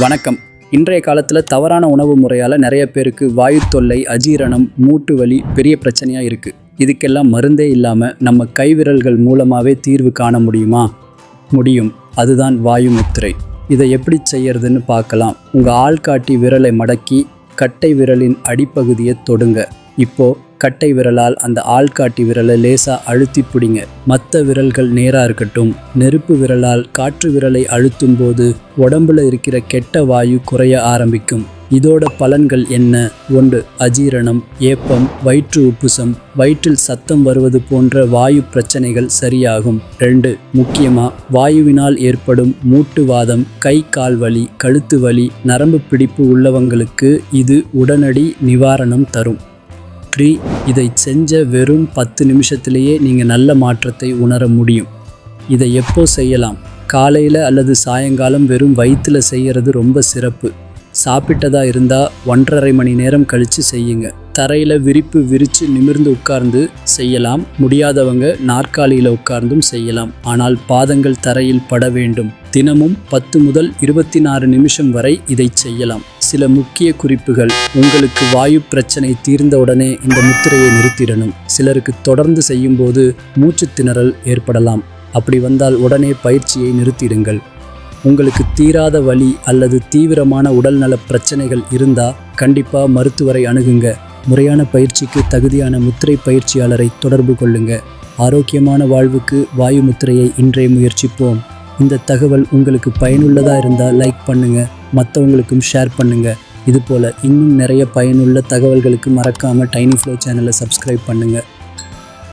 வணக்கம். இன்றைய காலத்தில் தவறான உணவு முறையால் நிறைய பேருக்கு வாயு தொல்லை அஜீரணம் மூட்டு வலி பெரிய பிரச்சனையாக இருக்குது இதுக்கெல்லாம் மருந்தே இல்லாமல் நம்ம கைவிரல்கள் மூலமாகவே தீர்வு காண முடியுமா? முடியும். அதுதான் வாயு முத்திரை. இதை எப்படி செய்யறதுன்னு பார்க்கலாம். உங்கள் ஆள்காட்டி விரலை மடக்கி கட்டை விரலின் அடிப்பகுதியை தொடுங்க. இப்போ கட்டை விரலால் அந்த ஆள்காட்டி விரலை லேசா அழுத்தி பிடிங்க. மற்ற விரல்கள் நேரா இருக்கட்டும். நெருப்பு விரலால் காற்று விரலை அழுத்தும் போது உடம்புல இருக்கிற கெட்ட வாயு குறைய ஆரம்பிக்கும். இதோட பலன்கள் என்ன? ஒன்று அஜீரணம் ஏப்பம் வயிற்று உப்புசம் வயிற்றில் சத்தம் வருவது போன்ற வாயு பிரச்சனைகள் சரியாகும். ரெண்டு முக்கியமா வாயுவினால் ஏற்படும் மூட்டுவாதம் கை கால் வலி கழுத்து வலி நரம்பு பிடிப்பு உள்ளவங்களுக்கு இது உடனடி நிவாரணம் தரும். த்ரீ இதை செஞ்ச வெறும் பத்து நிமிஷத்திலேயே நீங்கள் நல்ல மாற்றத்தை உணர முடியும். இதை எப்போ செய்யலாம்? காலையில் அல்லது சாயங்காலம் வெறும் வயிற்றில் செய்கிறது ரொம்ப சிறப்பு. சாப்பிட்டதா இருந்தால் ஒன்றரை மணி நேரம் கழித்து செய்யுங்க. தரையில் விரிப்பு விரித்து நிமிர்ந்து உட்கார்ந்து செய்யலாம். முடியாதவங்க நாற்காலியில் உட்கார்ந்தும் செய்யலாம். ஆனால் பாதங்கள் தரையில் பட வேண்டும். தினமும் பத்து முதல் இருபத்தி நாலு நிமிஷம் வரை இதை செய்யலாம். சில முக்கிய குறிப்புகள். உங்களுக்கு வாயு பிரச்சனை தீர்ந்தவுடனே இந்த முத்திரையை நிறுத்திடணும். சிலருக்கு தொடர்ந்து செய்யும்போது மூச்சு திணறல் ஏற்படலாம். அப்படி வந்தால் உடனே பயிற்சியை நிறுத்திடுங்கள். உங்களுக்கு தீராத வலி அல்லது தீவிரமான உடல்நல பிரச்சனைகள் இருந்தால் கண்டிப்பாக மருத்துவரை அணுகுங்க. முறையான பயிற்சிக்கு தகுதியான முத்திரை பயிற்சியாளரை தொடர்பு கொள்ளுங்க. ஆரோக்கியமான வாழ்வுக்கு வாயு முத்திரையை இன்றைய முயற்சிப்போம். இந்த தகவல் உங்களுக்கு பயனுள்ளதாக இருந்தால் லைக் பண்ணுங்கள் மற்றவங்களுக்கும் ஷேர் பண்ணுங்கள் இதுபோல் இன்னும் நிறைய பயனுள்ள தகவல்களுக்கு மறக்காமல் டைனி ஃப்ளோ சேனலை சப்ஸ்கிரைப் பண்ணுங்கள்